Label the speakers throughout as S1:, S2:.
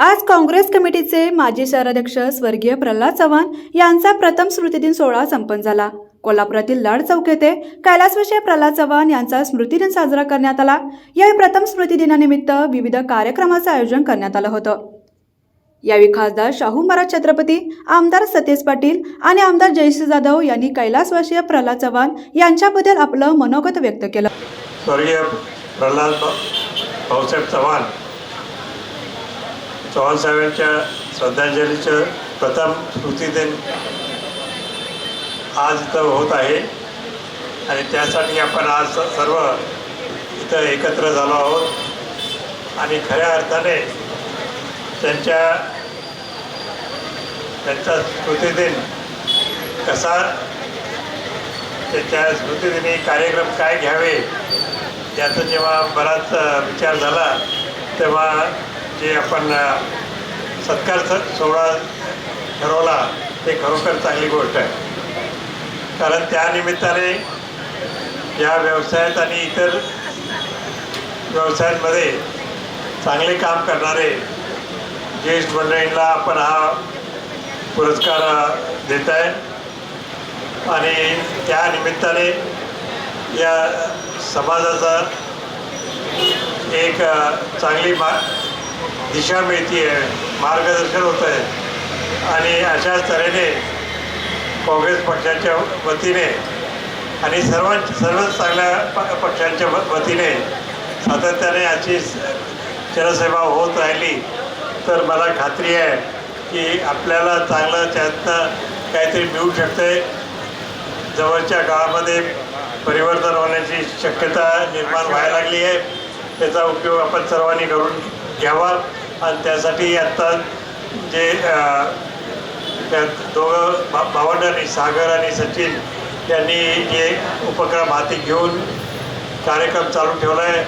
S1: आज काँग्रेस कमिटीचे माजी शहराध्यक्ष स्वर्गीय प्रल्हाद चव्हाण यांचा प्रथम स्मृतिदिन सोहळा संपन्न झाला. कोल्हापुरातील लाड चौक येथे कैलासवासी प्रल्हाद चव्हाण यांचा स्मृतिदिन साजरा करण्यात आला. यावेळी प्रथम स्मृतिदिनानिमित्त विविध कार्यक्रमाचं आयोजन करण्यात आलं होतं. यावेळी खासदार शाहू महाराज छत्रपती आमदार सतेज पाटील आणि आमदार जयश्री जाधव यांनी कैलासवासी प्रल्हाद चव्हाण यांच्याबद्दल आपलं मनोगत व्यक्त केलं.
S2: स्वर्गीय प्रल्हाद भाऊसाहेब चव्हाण चव्हाण साहेबांच्या श्रद्धांजलीचं प्रथम स्मृतिदिन आज इथं होत आहे. आणि त्यासाठी आपण आज सर्व इथं एकत्र झालो आहोत. आणि खऱ्या अर्थाने त्यांच्या त्यांचा स्मृतिदिन कसा त्यांच्या स्मृतिदिनी कार्यक्रम काय घ्यावे याचा जेव्हा बराच विचार झाला तेव्हा जे आपण सत्कार स- सोहळा ठरवला ते खरोखर चांगली गोष्ट आहे. कारण त्यानिमित्ताने या व्यवसायात आणि इतर व्यवसायांमध्ये चांगले काम करणारे ज्येष्ठ मंडळींना आपण हा पुरस्कार देत आहे आणि त्या निमित्ताने या समाजाचा एक चांगली मा दिशा मिळते आहे मार्गदर्शन होत आहे आणि अशाच तऱ्हेने काँग्रेस पक्षाच्या वतीने आणि सर्वां सर्वच चांगल्या प पक्षांच्या व- वतीने सातत्याने अशी स- जनसेवा होत राहिली. तर मला खात्री आहे की आपल्याला चांगलं त्यातनं काहीतरी मिळू शकतं जवळच्या काळामध्ये परिवर्तन होण्याची शक्यता निर्माण व्हायला लागली आहे. त्याचा उपयोग आपण सर्वांनी करून घ्यावा. आणि त्यासाठी आत्ता जे त्या दोघं भा भावंडांनी सागर आणि सचिन यांनी जे उपक्रम हाती घेऊन कार्यक्रम चालू ठेवला आहे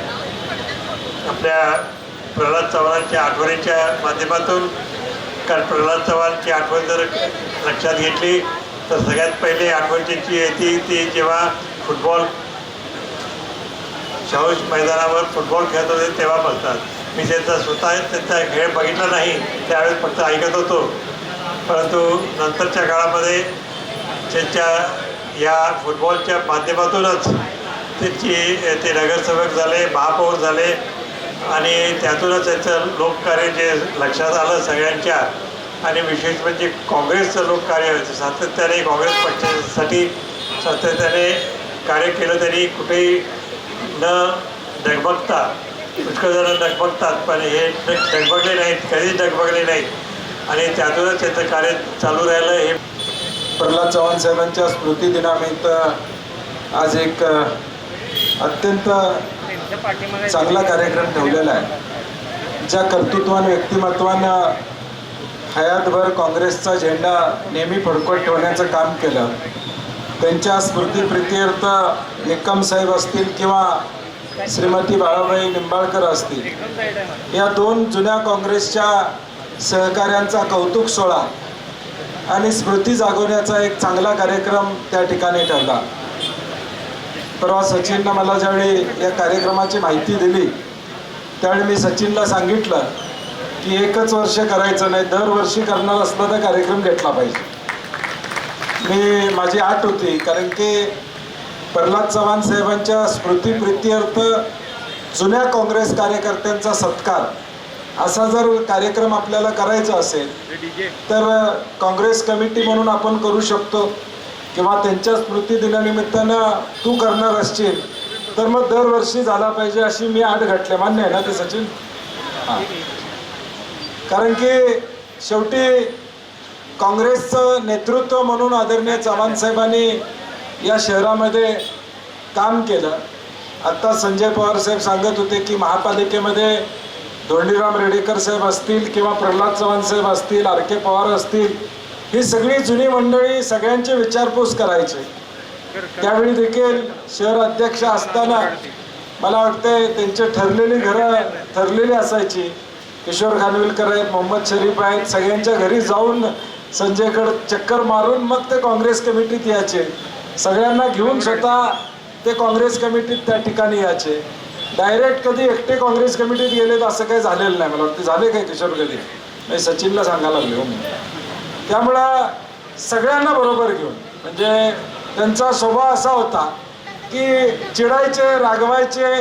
S2: आपल्या प्रल्हाद चव्हाणांच्या आठवणीच्या माध्यमातून. कारण प्रल्हाद चव्हाणची आठवण जर लक्षात घेतली तर सगळ्यात पहिले आठवण त्यांची येते ती जेव्हा फुटबॉल शाहूश मैदानावर फुटबॉल खेळत होते तेव्हा बसतात मी त्यांचा स्वतः त्यांचा खेळ बघितला नाही त्यावेळेस फक्त ऐकत होतो. परंतु नंतरच्या काळामध्ये त्यांच्या या फुटबॉलच्या माध्यमातूनच त्यांची ते नगरसेवक झाले महापौर झाले आणि त्यातूनच त्यांचं लोककार्य जे लक्षात आलं सगळ्यांच्या आणि विशेष म्हणजे काँग्रेसचं लोककार्य सातत्याने काँग्रेस पक्षासाठी सातत्याने कार्य केलं तरी कुठेही न डगमगता इतकं जरा डगमगतात पण हे डग डगमगले नाहीत कधीच डगमगले नाहीत. आणि त्यातूनच त्याचं कार्य चालू राहिलं. हे
S3: प्रल्हाद चव्हाण साहेबांच्या स्मृतिदिनानिमित्त आज एक अत्यंत चांगला कार्यक्रम ठेवलेला आहे. ज्या कर्तृत्वान व्यक्तिमत्वानं हयातभर काँग्रेसचा झेंडा नेहमी फडकवत ठेवण्याचं काम केलं. त्यांच्या स्मृतिप्रित्यर्थ निकम साहेब असतील किंवा श्रीमती बाळाबाई निंबाळकर असतील. या दोन जुन्या काँग्रेसच्या सहकाऱ्यांचा कौतुक सोहळा आणि स्मृती जागवण्याचा एक चांगला कार्यक्रम त्या ठिकाणी ठरला. परवा सचिननं मला ज्यावेळी या कार्यक्रमाची माहिती दिली त्यावेळी मी सचिनला सांगितलं की एकच वर्ष करायचं नाही दरवर्षी करणार असला तर कार्यक्रम घेतला पाहिजे. मी माझी आठ होती कारण की प्रल्हाद चव्हाण साहेबांच्या स्मृतिप्रित्यर्थ जुन्या काँग्रेस कार्यकर्त्यांचा सत्कार. असा जर कार्यक्रम आपल्याला करायचा असेल तर काँग्रेस कमिटी म्हणून आपण करू शकतो. किंवा त्यांच्या स्मृती दिनानिमित्तानं तू करणार असशील तर मग दरवर्षी झाला पाहिजे अशी मी आठ घटले. मान्य आहे ना ते सचिन? कारण की शेवटी काँग्रेसचं नेतृत्व म्हणून आदरणीय चव्हाण साहेबांनी या शहरामध्ये काम केलं. आत्ता संजय पवार साहेब सांगत होते की महापालिकेमध्ये धोंडीराम रेडेकर साहेब असतील किंवा प्रल्हाद चव्हाण साहेब असतील आर के पवार असतील ही सगळी जुनी मंडळी सगळ्यांचे विचारपूस करायची. त्यावेळी देखील शहर अध्यक्ष असताना मला वाटतंय त्यांचे ठरलेली घरं ठरलेली असायची. किशोर खानविलकर आहेत मोहम्मद शरीफ आहेत सगळ्यांच्या घरी जाऊन संजयकडे चक्कर मारून मग ते काँग्रेस कमिटीत यायचे. सगळ्यांना घेऊन स्वतः ते काँग्रेस कमिटीत त्या ठिकाणी यायचे. डायरेक्ट कधी एकटे काँग्रेस कमिटीत गेले तर असं काही झालेलं नाही मला वाटतं. झाले काय किशोर कधी? नाही सचिनला सांगायला लागले हो त्यामुळं सगळ्यांना बरोबर घेऊन म्हणजे त्यांचा स्वभाव असा होता की चिडायचे रागवायचे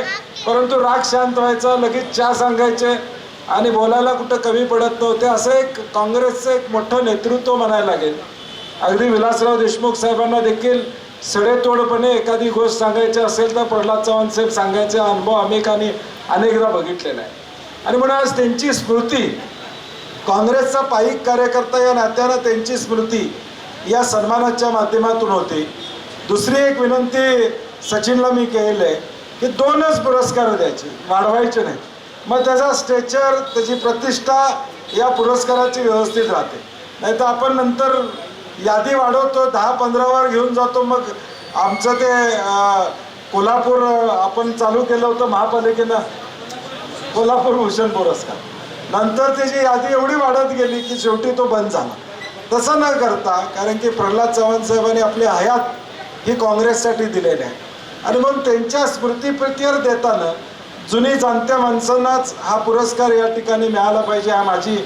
S3: परंतु राग शांत व्हायचा लगेच चहा सांगायचे आणि बोलायला कुठं कमी पडत नव्हते. असं एक काँग्रेसचं एक मोठं नेतृत्व म्हणायला लागेल. अगदी विलासराव देशमुख साहेबांना देखील सडेतोडपणे एखादी गोष्ट सांगायची असेल तर प्रल्हाद चव्हाण साहेब सांगायचे अनुभव अनेकांनी अनेकदा बघितलेला आहे आणि म्हणून आज त्यांची स्मृती काँग्रेसचा पायिक कार्यकर्ता या नात्यानं त्यांची स्मृती या सन्मानाच्या माध्यमातून होती. दुसरी एक विनंती सचिनला मी केलेली आहे की दोनच पुरस्कार द्यायचे वाढवायचे नाही. मग त्याचा स्ट्रेचर त्याची प्रतिष्ठा या पुरस्काराची व्यवस्थित राहते. नाही तर आपण नंतर यादी वाढवतो दहा पंधरावर घेऊन जातो. मग आमचं ते कोल्हापूर आपण चालू केलं होतं महापालिकेनं. कोल्हापूर भूषण पुरस्कार. नंतर त्याची यादी एवढी वाढत गेली की शेवटी तो बंद झाला. तसं न करता कारण की प्रल्हाद चव्हाण साहेबांनी आपली हयात ही काँग्रेससाठी दिलेली आहे. आणि मग त्यांच्या स्मृतीप्रितीवर देताना जुनी जाणत्या माणसांनाच हा पुरस्कार या ठिकाणी मिळाला पाहिजे हा माझी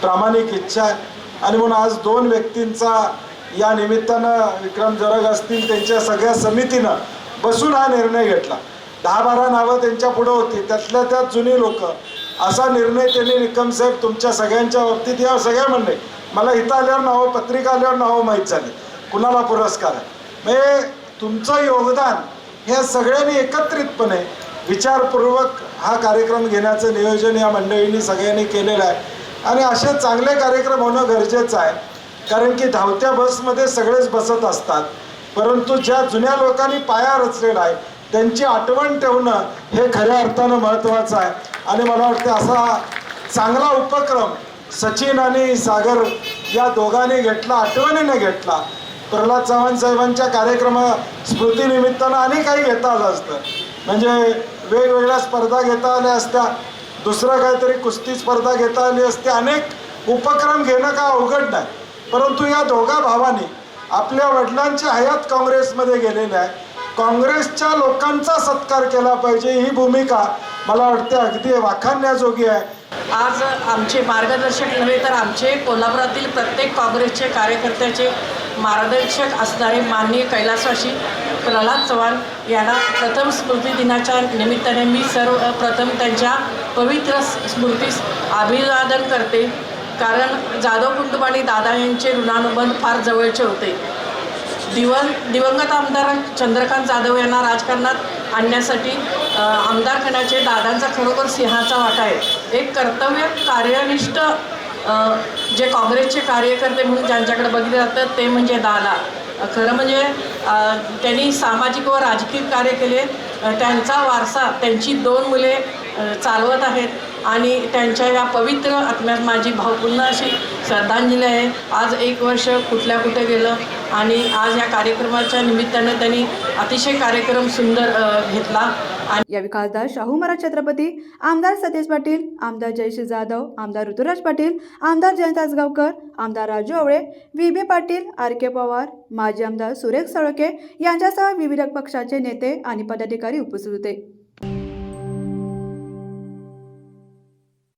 S3: प्रामाणिक इच्छा आहे. आणि म्हणून आज दोन व्यक्तींचा या निमित्तानं विक्रम जरग असतील त्यांच्या सगळ्या समितीनं बसून हा निर्णय घेतला. दहा बारा नावं त्यांच्या पुढं होती. त्यातल्या त्यात जुनी लोक. असा निर्णय त्यांनी निकम साहेब तुमच्या सगळ्यांच्या बाबतीत या सगळ्या म्हणणे मला इथं आल्यावर नावं पत्रिका आल्यावर नावं माहीत झाली. कुणाला पुरस्कार आहे? म्हणजे तुमचं योगदान हे सगळ्यांनी एकत्रितपणे विचारपूर्वक हा कार्यक्रम घेण्याचं नियोजन या मंडळींनी सगळ्यांनी केलेलं आहे. आणि असे चांगले कार्यक्रम होणं गरजेचं आहे. कारण की धावत्या बसमध्ये सगळेच बसत असतात. परंतु ज्या जुन्या लोकांनी पाया रचलेला आहे त्यांची आठवण ठेवणं हे खऱ्या अर्थानं महत्त्वाचं आहे. आणि मला वाटतं असा चांगला उपक्रम सचिन आणि सागर या दोघांनी घेतला आठवणीने घेतला. प्रल्हाद चव्हाण साहेबांच्या कार्यक्रमा स्मृतीनिमित्तानं आणि काही घेता आलं असतं. म्हणजे वेगवेगळ्या स्पर्धा घेता आल्या असत्या दुसरं काहीतरी कुस्ती स्पर्धा घेता आली असते अनेक उपक्रम घेणं का अवघड नाही. परंतु या दोघा भावाने आपल्या वडिलांची हयात काँग्रेसमध्ये गेलेल्या आहे काँग्रेसच्या लोकांचा सत्कार केला पाहिजे ही भूमिका मला वाटते अगदी वाखाणण्याजोगी आहे.
S4: आज आमचे मार्गदर्शक नव्हे तर आमचे कोल्हापुरातील प्रत्येक काँग्रेसचे कार्यकर्त्याचे मार्गदर्शक असणारे माननीय कैलासवासी प्रल्हाद चव्हाण यांना प्रथम स्मृती दिनाच्या निमित्ताने मी सर्व प्रथम त्यांच्या पवित्र स्मृतीस अभिवादन करते. कारण जाधव कुटुंबाने दादा यांचे ऋणानुबंध फार जवळचे होते. दिवं दिवंगत आमदार चंद्रकांत जाधव यांना राजकारणात आणण्यासाठी अ, दादांचा खरोखर सिंहाचा वाटा आहे. एक कर्तव्य कार्यनिष्ठ जे काँग्रेसचे कार्यकर्ते म्हणून ज्यांच्याकडे बघितलं जातं ते म्हणजे दादा. खरं म्हणजे त्यांनी सामाजिक व राजकीय कार्य केले. त्यांचा वारसा त्यांची दोन मुले चालवत आहेत. आणि त्यांच्या या पवित्र आत्म्यात माझी भावपूर्ण अशी श्रद्धांजली आहे. आज एक वर्ष कुठल्या कुठे गेलं आणि आज या कार्यक्रमाच्या निमित्तानं त्यांनी अतिशय कार्यक्रम सुंदर घेतला. आणि
S1: यावेळी खासदार शाहू महाराज छत्रपती आमदार सतीश पाटील आमदार जयश्री जाधव आमदार ऋतुराज पाटील आमदार जयंत आसगावकर आमदार Raju Awale V B Patil R K Pawar माजी आमदार सुरेश सळके यांच्यासह विविध पक्षाचे नेते आणि पदाधिकारी उपस्थित होते.